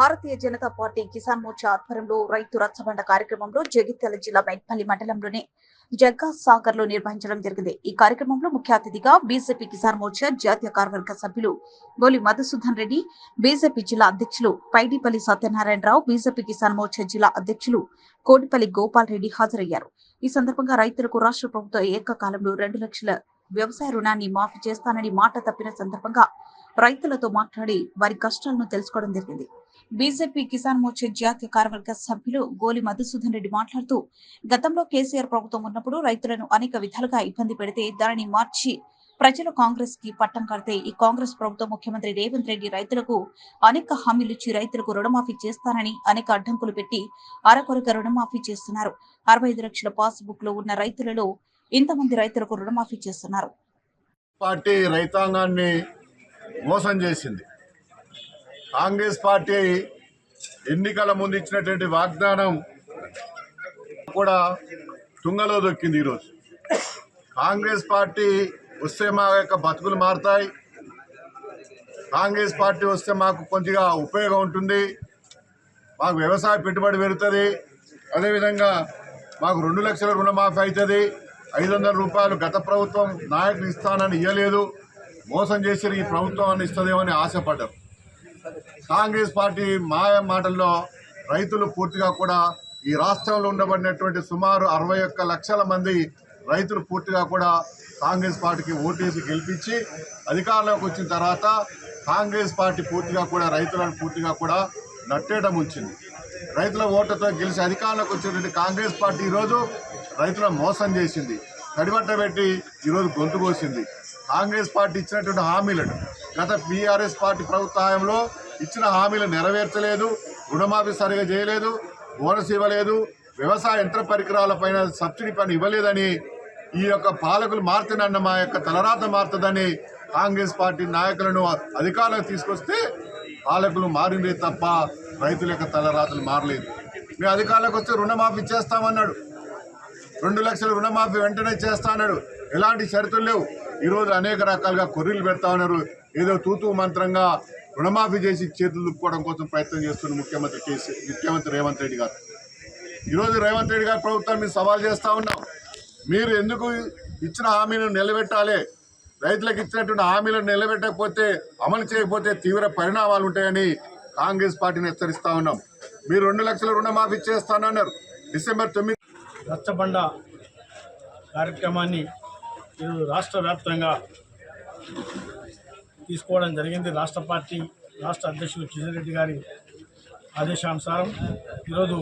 భారతీయ Janata Party Kisan Morcha ఆధ్వర్యంలో రైతు రచ్చబండ కార్యక్రమంలో జగిత్యాల జిల్లా మైట్పల్లి మండలంలోని జగ్గా సాగర్లో నిర్వహించడం జరిగింది. ఈ కార్యక్రమంలో ముఖ్య అతిథిగా బీజేపీ కిసాన్ మోర్చా జాతీయ కార్యవర్గ సభ్యులు గోలి మధుసూదన్ రెడ్డి బీజేపీ జిల్లా అధ్యక్షులు పైడిపల్లి సత్యనారాయణరావు బీజేపీ కిసాన్ మోర్చా జిల్లా అధ్యక్షులు కోటిపల్లి గోపాల్ రెడ్డి హాజరయ్యారు. ఈ సందర్భంగా రైతులకు రాష్ట్ర ప్రభుత్వం ఏకకాలంలో రెండు లక్షల వ్యవసాయ రుణాన్ని మాఫీ చేస్తానని మాట తప్పిన సందర్భంగా రైతులతో మాట్లాడి వారి కష్టాలను తెలుసుకోవడం జరిగింది. బీజేపీ కిసాన్ మోర్చా జాతీయ కార్యవర్గ సభ్యులు గోలి మధుసూదన్ రెడ్డి మాట్లాడుతూ గతంలో కేసీఆర్ ప్రభుత్వం ఉన్నప్పుడు రైతులను అనేక విధాలుగా ఇబ్బంది పెడితే దానిని మార్చి ప్రజలు కాంగ్రెస్కి పట్టం కడితే ఈ కాంగ్రెస్ ప్రభుత్వం ముఖ్యమంత్రి రేవంత్ రెడ్డి రైతులకు అనేక హామీలు ఇచ్చి రైతులకు రుణమాఫీ చేస్తానని అనేక అడ్డంకులు పెట్టి అరకొరక రుణమాఫీ చేస్తున్నారు. అరవై ఐదు లక్షల పాస్ బుక్లో ఉన్న రైతులలో ఇంతమంది రైతులకు రుణమాఫీ చేస్తున్నారు. పార్టీ రైతాంగాన్ని మోసం చేసింది. కాంగ్రెస్ పార్టీ ఎన్నికల ముందు ఇచ్చినటువంటి వాగ్దానం కూడా తుంగలో దొక్కింది ఈరోజు. కాంగ్రెస్ పార్టీ వస్తే మా యొక్క బతుకులు మారుతాయి. కాంగ్రెస్ పార్టీ వస్తే మాకు కొద్దిగా ఉపయోగం ఉంటుంది. మాకు వ్యవసాయ పెట్టుబడి పెరుగుతుంది. అదేవిధంగా మాకు రెండు లక్షల రుణమాఫీ అవుతుంది. ఐదు వందల రూపాయలు గత ప్రభుత్వం నాయకులు ఇస్తానని ఇవ్వలేదు మోసం చేసిన ఈ ప్రభుత్వం అని ఇస్తుందేమో అని ఆశపడ్డారు కాంగ్రెస్ పార్టీ మాయ మాటల్లో రైతులు పూర్తిగా కూడా ఈ రాష్ట్రంలో ఉండబడినటువంటి సుమారు అరవై ఒక్క లక్షల మంది రైతులు పూర్తిగా కూడా కాంగ్రెస్ పార్టీకి ఓటేసి గెలిపించి అధికారంలోకి వచ్చిన తర్వాత కాంగ్రెస్ పార్టీ పూర్తిగా కూడా రైతులను పూర్తిగా కూడా నట్టేయడం ఉంచింది. రైతుల ఓట్లతో గెలిచి అధికారంలోకి వచ్చినటువంటి కాంగ్రెస్ పార్టీ ఈరోజు రైతులను మోసం చేసింది. కడిబట్ట పెట్టి ఈరోజు గొంతు కోసింది. కాంగ్రెస్ పార్టీ ఇచ్చినటువంటి హామీలను గత బీఆర్ఎస్ పార్టీ ప్రభుత్వ హయాంలో ఇచ్చిన హామీలు నెరవేర్చలేదు రుణమాఫీ సరిగా చేయలేదు బోనస్ ఇవ్వలేదు వ్యవసాయ యంత్ర పరికరాల పైన సబ్సిడీ పని ఇవ్వలేదని ఈ యొక్క పాలకులు మారుతున్న మా యొక్క తలరాత మారుతుందని కాంగ్రెస్ పార్టీ నాయకులను అధికారంలోకి తీసుకొస్తే పాలకులు మారిందే తప్ప రైతుల యొక్క తలరాతలు మారలేదు. మేము అధికారంలోకి వస్తే రుణమాఫీ చేస్తామన్నాడు. రెండు లక్షల రుణమాఫీ వెంటనే చేస్తా అన్నాడు ఎలాంటి షరతులు లేవు. ఈరోజు అనేక రకాలుగా కొర్రీలు పెడతా ఉన్నారు. ఏదో తూతూ మంత్రంగా రుణమాఫీ చేసి చేతులు దుప్పుకోవడం కోసం ప్రయత్నం చేస్తున్న ముఖ్యమంత్రి కేసీ ముఖ్యమంత్రి రేవంత్ రెడ్డి గారు. ఈరోజు రేవంత్ రెడ్డి గారి ప్రభుత్వాన్ని మేము సవాల్ చేస్తా ఉన్నాం. మీరు ఎందుకు ఇచ్చిన హామీలను నిలబెట్టాలి? రైతులకు ఇచ్చినటువంటి హామీలను నిలబెట్టకపోతే అమలు చేయకపోతే తీవ్ర పరిణామాలు ఉంటాయని కాంగ్రెస్ పార్టీని హెచ్చరిస్తా ఉన్నాం. మీరు రెండు లక్షల రుణమాఫీ చేస్తానన్నారు. డిసెంబర్ తొమ్మిది రచ్చబండ కార్యక్రమాన్ని ఈరోజు రాష్ట్ర వ్యాప్తంగా తీసుకోవడం జరిగింది. రాష్ట్ర పార్టీ రాష్ట్ర అధ్యక్షులు కిషన్ రెడ్డి గారి ఆదేశానుసారం ఈరోజు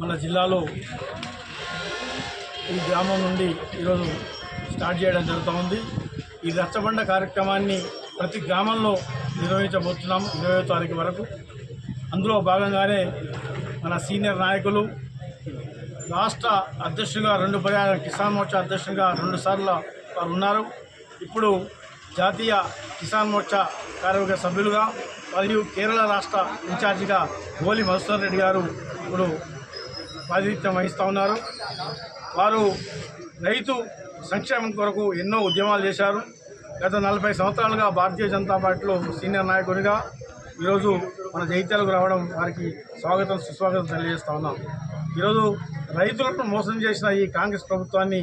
మన జిల్లాలో ఈ గ్రామం నుండి ఈరోజు స్టార్ట్ చేయడం జరుగుతూ ఉంది. ఈ రచ్చబండ కార్యక్రమాన్ని ప్రతి గ్రామంలో నిర్వహించబోతున్నాం ఇరవై తారీఖు వరకు. అందులో భాగంగానే మన సీనియర్ నాయకులు రాష్ట్ర అధ్యక్షుడిగా రెండు పర్యాయ కిసాన్ మోర్చా అధ్యక్షుడిగా రెండు సార్లు వారు ఉన్నారు. ఇప్పుడు జాతీయ కిసాన్ మోర్చా కార్యవర్గ సభ్యులుగా మరియు కేరళ రాష్ట్ర ఇన్ఛార్జిగా గోలి మధుసూర్ రెడ్డి గారు ఇప్పుడు ప్రాతినిధ్యం వహిస్తూ ఉన్నారు. వారు రైతు సంక్షేమం కొరకు ఎన్నో ఉద్యమాలు చేశారు. గత నలభై సంవత్సరాలుగా భారతీయ జనతా పార్టీలో సీనియర్ నాయకుడిగా ఈరోజు మన జైత్యాలకు రావడం వారికి స్వాగతం సుస్వాగతం తెలియజేస్తా ఉన్నాం. ఈరోజు రైతులను మోసం చేసిన ఈ కాంగ్రెస్ ప్రభుత్వాన్ని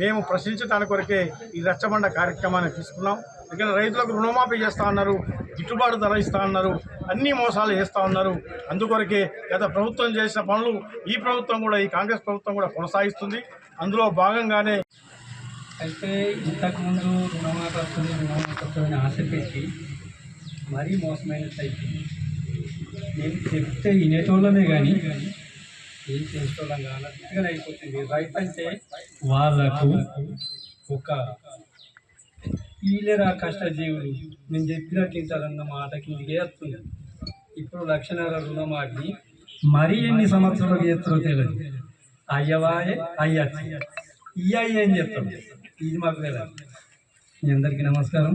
మేము ప్రశ్నించడానికి కొరకే ఈ రచ్చబండ కార్యక్రమాన్ని తీసుకున్నాం. ఇక్కడ రైతులకు రుణమాఫీ చేస్తా ఉన్నారు గిట్టుబాటు ధర ఇస్తా ఉన్నారు అన్ని మోసాలు చేస్తూ ఉన్నారు అందుకొరకే గత ప్రభుత్వం చేసిన పనులు ఈ ప్రభుత్వం కూడా ఈ కాంగ్రెస్ ప్రభుత్వం కూడా కొనసాగిస్తుంది. అందులో భాగంగానే అయితే ఇంతకుముందు రుణమాఫీ వస్తుంది రుణమాఫీ వస్తుందని ఆశ పెట్టి మరీ మోసమైనట్టు అయిపోయింది నేను చెప్తే వినేటోళ్ళమే కానీ ఏం చేసేటోళ్ళం కానట్టుగా అయిపోతుంది. రైతు అంటే వాళ్ళకు ఒక వీళ్ళరా కష్టజీవులు. నేను చెప్పినట్టు ఇంటారన్న మాటకి కిందికే వస్తుంది ఇప్పుడు లక్షణాల రుణమాఫీ మరీ ఎన్ని సంవత్సరాలు చేస్తారో తెలియదు అయ్యవాయే అయ్యచ్చు. ఇయ్య అని ఏం చెప్తాం. ఇది మాకు తెలియదు మీ అందరికీ నమస్కారం.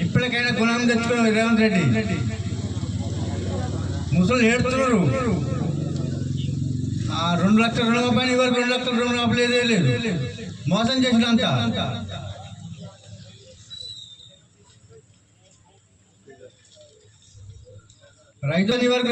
ఇప్పటికైనా గుణం తెచ్చుకున్నాం రేవంత్ రెడ్డి. ముసలి ఏడుతున్నారు ఆ రెండు లక్షల రుణమాపైన ఇవ్వరికి రెండు లక్షల రుణమాప లేదే లేదు మోసం చేసినంత. రైతు ఇవ్వరికి